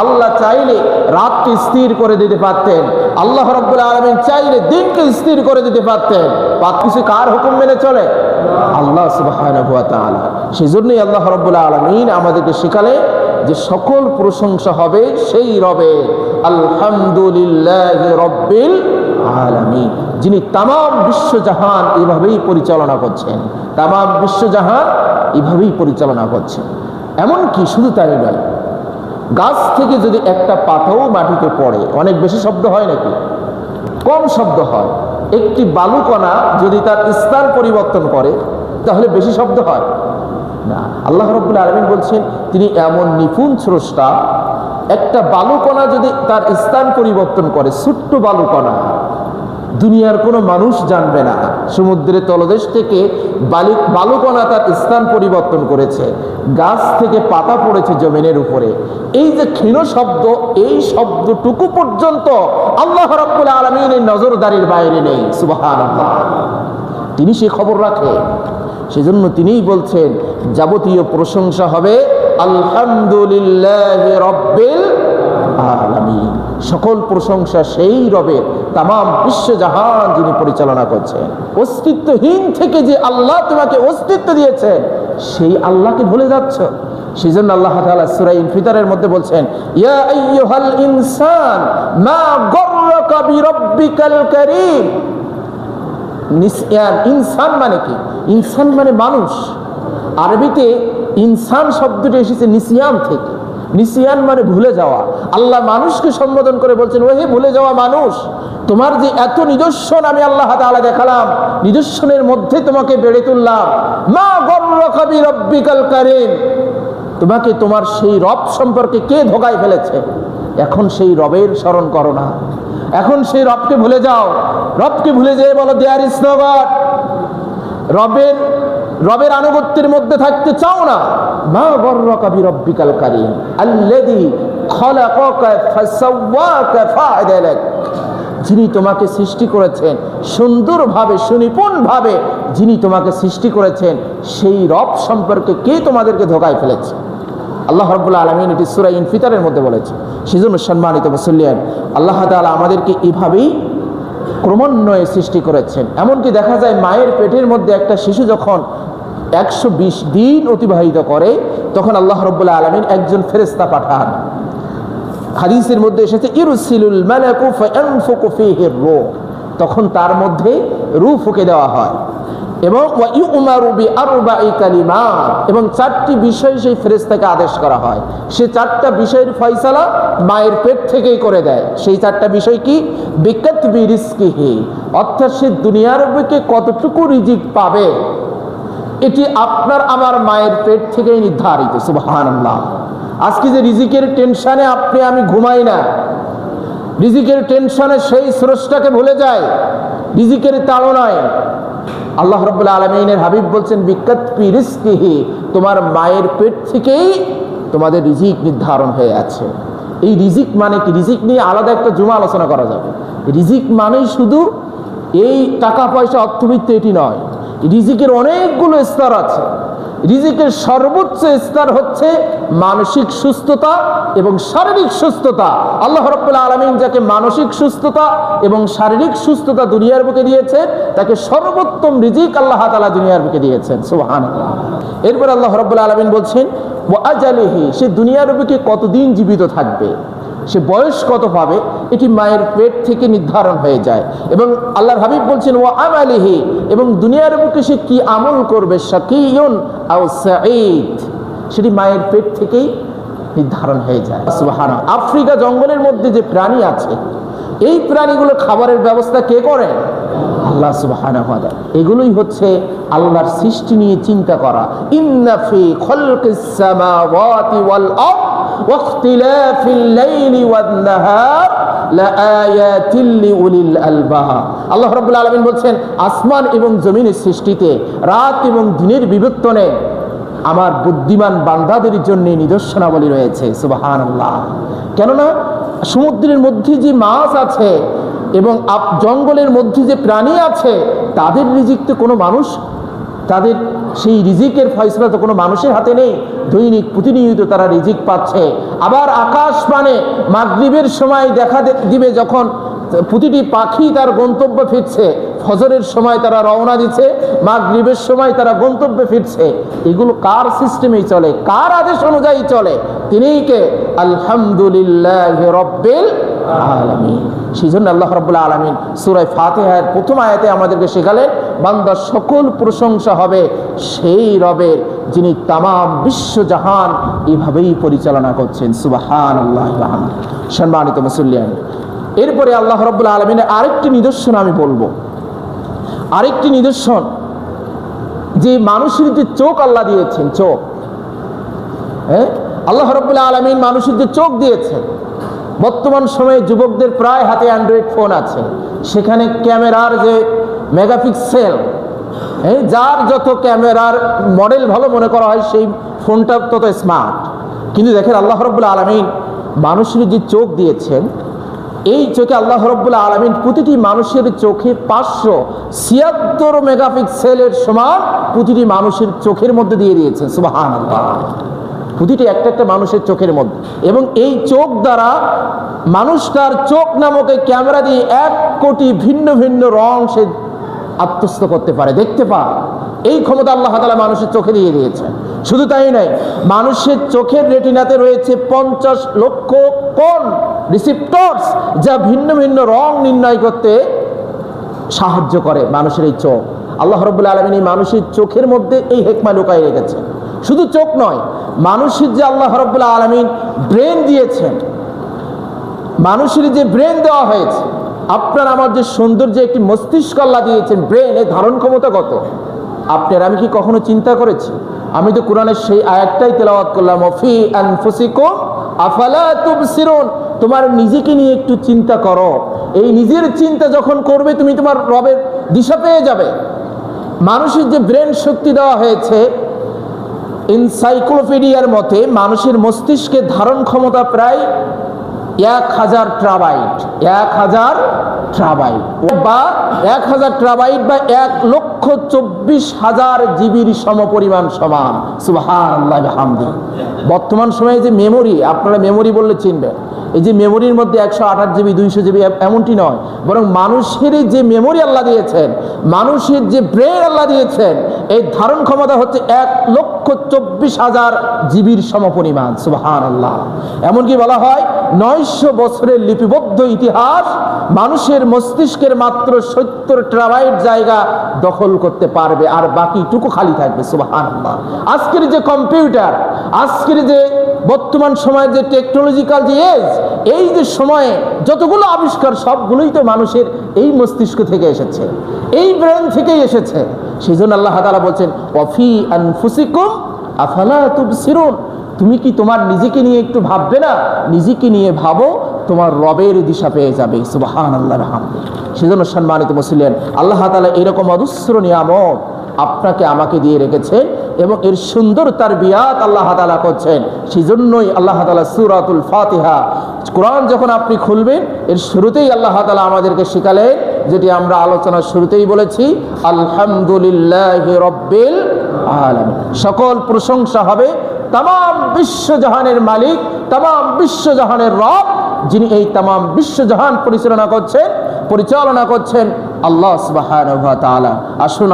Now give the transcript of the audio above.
আল্লাহ চাইলে রাতকে স্থির করে দিতে পারতেন। আল্লাহ রব্বুল আলমিন চাইলে দিনকে স্থির করে দিতে পারতেন। পাক কিছু কার হুকুম মেনে চলে? আল্লাহ সেই জন্যই আল্লাহ রব্বুল আলমিন আমাদেরকে শেখালে যে সকল প্রশংসা হবে সেই রবে। আলহামদুলিল্লাহ রব্বিল আলামিন। যিনি তাম বিশ্বজাহান এভাবেই পরিচালনা করছেন। তাম বিশ্বজাহান এভাবেই পরিচালনা করছেন। এমনকি শুধু তাই নয় গাছ থেকে যদি একটা পাতাও মাটিতে পড়ে, অনেক বেশি শব্দ হয় নাকি? কম শব্দ হয়। একটি বালুকণা যদি তার স্থান পরিবর্তন করে, তাহলে বেশি শব্দ হয়। না, আল্লাহ রব্বুল আলমিন বলছেন, তিনি এমন নিপুণ স্রষ্টা, একটা বালুকণা যদি তার স্থান পরিবর্তন করে, ছোট্ট বালুকণা দুনিয়ার কোনো মানুষ জানবে না। সমুদ্রের তলদেশ থেকে বালি বালুকণা তার স্থান পরিবর্তন করেছে। গাছ থেকে পাতা পড়েছে জমিনের উপরে। এই যে ক্ষীণ শব্দ, এই শব্দটুকু পর্যন্ত আল্লাহ রাব্বুল আলমিনের নজরদারির বাইরে নেই। সুবাহান তিনি সে খবর রাখে। সেজন্য তিনিই বলছেন, যাবতীয় প্রশংসা হবে আলহামদুলিল্লাহ রব্বিল আলামিন। সকল প্রশংসা সেই রবে তাম বিশ্বজাহান যিনি পরিচালনা করছেন। অস্তিত্বহীন থেকে যে আল্লাহ তোমাকে অস্তিত্ব দিয়েছেন সেই আল্লাহকে ভুলে যাচ্ছ। সেই জন্য আল্লাহ তাআলা সূরা ইনফিতারের মধ্যে বলছেন ইনসান, মা কারীম। ইনসান মানে কি? ইনসান মানে মানুষ। আরবিতে ইনসান শব্দটি এসেছে নিসিয়ান থেকে। নিসিয়ান মানে ভুলে যাওয়া। আল্লাহ মানুষকে সম্বোধন করে বলছেন, ওহে ভুলে যাওয়া মানুষ, তোমার যে এত নিদর্শন আমি আল্লাহ তাআলা দেখালাম, নিদর্শনের মধ্যে তোমাকে বেড়ে তুললাম। মা গর্রকাবি রব্বিকাল কারিম। তোমাকে তোমার সেই রব সম্পর্কে কে ধোকায় ফেলেছে? এখন সেই রবের স্মরণ করো না। এখন সেই রবকে ভুলে যাও। রবকে ভুলে যেয়ে বলো দেয়ার ইস রবের রবের আনুগত্যের মধ্যে থাকতে চাও না। মা গর্রকা বিরব্বিকাল কারীম। ফাআদালাক। যিনি তোমাকে সৃষ্টি করেছেন, সুন্দরভাবে, সুনিপুণভাবে যিনি তোমাকে সৃষ্টি করেছেন, সেই রব সম্পর্কে কে তোমাদেরকে ধোকায় ফেলেছে? আল্লাহ রব্বুল্লা আলমিন এটি সুরা ইনফিতারের মধ্যে বলেছে সেজন্য সম্মানিত মুসল্লিয়ান, আল্লাহ তাআলা আমাদেরকে এভাবেই ক্রমান্বয়ে সৃষ্টি করেছেন। এমনকি দেখা যায় মায়ের পেটের মধ্যে একটা শিশু যখন একশো বিশ দিন অতিবাহিত করে, তখন আল্লাহ রব্বুল্লাহ আলমিন একজন ফেরেস্তা পাঠান। হাদিসের মধ্যে এসেছে, ইরুসিলুল মালাকু ফায়ানফুকু ফীহির রূহ। তখন তার মধ্যে রূহ ফুঁকে দেওয়া হয়। এবং এবং চারটি বিষয় সেই ফেরেশতাকে আদেশ করা হয়। সে চারটা বিষয়ের ফয়সালা মায়ের পেট থেকেই করে দেয়। সেই চারটা বিষয় কি? রিজকিহি অর্থাৎ সে দুনিয়ার বুকে কতটুকু রিজিক পাবে, এটি আপনার আমার মায়ের পেট থেকেই নির্ধারিত, সুবহানাল্লাহ। আজকে যে রিজিকের টেনশনে আপনি, আমি ঘুমাই না। রিজিকের টেনশনে সেই স্রষ্টাকে ভুলে যায়। রিজিকের তাড়নায় আল্লাহ রব্বুল্লাহ আলমিনের হাবিব বলছেন বিখ্যাত পিরিসকিহি তোমার মায়ের পেট থেকেই তোমাদের রিজিক নির্ধারণ হয়ে আছে। এই রিজিক মানে কি? রিজিক নিয়ে আলাদা একটা জুমা আলোচনা করা যাবে। রিজিক মানেই শুধু এই টাকা পয়সা অর্থবিত্ত এটি নয়। রিজিকের অনেকগুলো স্তর আছে। রিজিকের সর্বোচ্চ স্তর হচ্ছে মানসিক সুস্থতা এবং শারীরিক সুস্থতা। আল্লাহ রব্বুল আলমিন যাকে মানসিক সুস্থতা এবং শারীরিক সুস্থতা দুনিয়ার বুকে দিয়েছে, তাকে সর্বোত্তম রিজিক আল্লাহ তালা দুনিয়ার বুকে দিয়েছেন। সুহান এরপর আল্লাহ রব্বুল আলমিন বলছেন ও আজালিহি সে দুনিয়ার বুকে কতদিন জীবিত থাকবে? সে বয়স কত পাবে, এটি মায়ের পেট থেকে নির্ধারণ হয়ে যায়। এবং আল্লাহর হাবিব বলছেন ও আমালিহি এবং দুনিয়ার বুকে সে কী আমল করবে? শাকিউন আও সাঈদ। সেটি মায়ের পেট থেকেই নির্ধারণ হয়ে যায়। আফ্রিকা জঙ্গলের মধ্যে যে প্রাণী আছে, এই প্রাণীগুলো খাবারের ব্যবস্থা কে করেন আল্লাহ সুবহানাহু ওয়া তাআলা এগুলোই হচ্ছে আল্লাহর সৃষ্টি নিয়ে চিন্তা করা ইন্না ফি খালকিস সামাওয়াতি ওয়াল আরদ واختلاف الليل والنهار لآيات لأولي الألباب আল্লাহ রাব্বুল আলামিন বলছেন আসমান এবং জমিনের সৃষ্টিতে রাত এবং দিনের বিবর্তনে আমার বুদ্ধিমান বান্দাদের জন্য নিদর্শনাবলী রয়েছে সুবাহান আল্লাহ কেননা সমুদ্রের মধ্যে যে মাছ আছে এবং আপ জঙ্গলের মধ্যে যে প্রাণী আছে, তাদের রিজিক তো কোনো মানুষ, তাদের সেই রিজিকের ফয়সলা তো কোনো মানুষের হাতে নেই। দৈনিক প্রতিনিয়ত তারা রিজিক পাচ্ছে। আবার আকাশ পানে মাগরিবের সময় দেখা দিবে যখন প্রতিটি পাখি তার গন্তব্য ফিরছে। ফজরের সময় তারা রওনা দিচ্ছে, মাগরিবের সময় তারা গন্তব্যে ফিরছে। এগুলো কার সিস্টেমেই চলে? কার আদেশ অনুযায়ী চলে? তিনিই কে? আলহামদুলিল্লাহ রব্বিল আলামিন। সেই জন্য আল্লাহ রব্বুল আলমিন সুরায় ফাতেহার প্রথম আয়াতে আমাদেরকে শেখালেন, বান্দার সকল প্রশংসা হবে সেই রবের যিনি তাম বিশ্বজাহান এভাবেই পরিচালনা করছেন। সুবাহান আল্লাহ সম্মানিত এরপরে আল্লাহ রব্বুল আলমিনের আরেকটি নিদর্শন আমি বলব। আরেকটি নিদর্শন, যে মানুষের যে চোখ আল্লাহ দিয়েছেন, চোখ হ্যাঁ? আল্লাহ রব্বুল্লাহ আলমিন মানুষের যে চোখ দিয়েছেন বর্তমান সময়ে যুবকদের প্রায় হাতে অ্যান্ড্রয়েড ফোন আছে। সেখানে ক্যামেরার যে মেগাপিক্সেল হ্যাঁ যার যত ক্যামেরার মডেল ভালো মনে করা হয়, সেই ফোনটা তত স্মার্ট কিন্তু দেখেন আল্লাহ রব্বুল্লাহ আলমিন মানুষের যে চোখ দিয়েছেন, এই চোখে আল্লাহ রব্বুল্লাহ আলমিন প্রতিটি মানুষের চোখে পাঁচশো ছিয়াত্তর মেগাপিক্সেলের সমান প্রতিটি মানুষের চোখের মধ্যে দিয়ে দিয়েছেন। সুবাহান প্রতিটি একটা একটা মানুষের চোখের মধ্যে। এবং এই চোখ দ্বারা মানুষ তার চোখ নামক ক্যামেরা দিয়ে এক কোটি ভিন্ন ভিন্ন রং সে আত্মস্থ করতে পারে। দেখতে পায় এই ক্ষমতা আল্লাহ তালা মানুষের চোখে দিয়ে দিয়েছেন। শুধু তাই নয়, মানুষের চোখের রেটিনাতে রয়েছে পঞ্চাশ লক্ষ কোন রিসিপ্টরস যা ভিন্ন ভিন্ন রং নির্ণয় করতে সাহায্য করে মানুষের এই চোখ। আল্লাহ রব্বুল আলমিন এই মানুষের চোখের মধ্যে এই হেকমা লুকাই রেখেছে শুধু চোখ নয় মানুষের যে আল্লাহ রব্বুল আলমিন ব্রেন দিয়েছেন, মানুষের যে ব্রেন দেওয়া হয়েছে, আপনার আমার যে সৌন্দর্য একটি মস্তিষ্ক আল্লাহ দিয়েছেন ব্রেন এর ধারণ ক্ষমতা কত? আপনার আমি কি কখনো চিন্তা করেছি? আমি তো কোরআনের সেই আয়াতটাই তেলাওয়াত করলাম অফি আনফুসিকুম আফালা তুবসিরুন তোমার নিজেকে নিয়ে একটু চিন্তা করো। এই নিজের চিন্তা যখন করবে, তুমি তোমার রবের দিশা পেয়ে যাবে। মানুষের যে ব্রেন শক্তি দেওয়া হয়েছে এনসাইক্লোপিডিয়ার মতে, মানুষের মস্তিষ্কের ধারণ ক্ষমতা প্রায় এক হাজার ট্রাবাইট এক হাজার ট্রাবাইট বা এক হাজার ট্রাবাইট বা এক লক্ষ চব্বিশ হাজার জিবির সমপরিমাণ সমান। সুবাহ বর্তমান সময়ে যে মেমোরি আপনারা মেমোরি বললে চিনবেন। এই যে মেমোরির মধ্যে একশো আঠাশ জিবি, দুইশো জিবি এমনটি নয়। বরং মানুষের যে মেমোরি আল্লাহ দিয়েছেন, মানুষের যে ব্রেন আল্লাহ দিয়েছেন এই ধারণ ক্ষমতা হচ্ছে এক লক্ষ চব্বিশ হাজার জিবির সমপরিমাণ সুবাহান আল্লাহ এমনকি বলা হয় নয়শো বছরের লিপিবদ্ধ ইতিহাস মানুষের মস্তিষ্কের মাত্র সত্তর ট্রাবাইট জায়গা দখল করতে পারবে আর বাকিটুকু খালি থাকবে সুবাহান আল্লাহ আজকের যে কম্পিউটার, আজকের যে বর্তমান সময়ের যে টেকনোলজিক্যাল যে এজ এই যে সময়ে যতগুলো আবিষ্কার সবগুলোই তো মানুষের এই মস্তিষ্ক থেকে এসেছে। এই ব্রেন থেকেই এসেছে। সেই জন্য আল্লাহ তালা বলছেন অফি আনফুসিকুম, আফালা তুমি কি তোমার নিজেকে নিয়ে একটু ভাববে না? নিজেকে নিয়ে ভাবো, তোমার রবের দিশা পেয়ে যাবে। সুবাহান আল্লাহ সেজন্য সম্মানিত মুসলিম, আল্লাহ তালা এরকম অদুস্র নিয়ামত আপনাকে আমাকে দিয়ে রেখেছেন এবং এর সুন্দর তার বিয়াত আল্লাহ তালা করছেন। সেই জন্যই আল্লাহ তালা সুরাতুল ফাতিহা, কোরআন যখন আপনি খুলবেন, এর শুরুতেই আল্লাহ তালা আমাদেরকে শেখালেন যেটি আমরা আলোচনার শুরুতেই বলেছি, আলহামদুলিল্লাহ রব্বিল আলম সকল প্রশংসা হবে তাম বিশ্বজাহানের মালিক তাম বিশ্বজাহানের রব, যিনি এই তাম বিশ্বজাহান পরিচালনা করছেন পরিচালনা করছেন আল্লাহ সুবাহ আসুন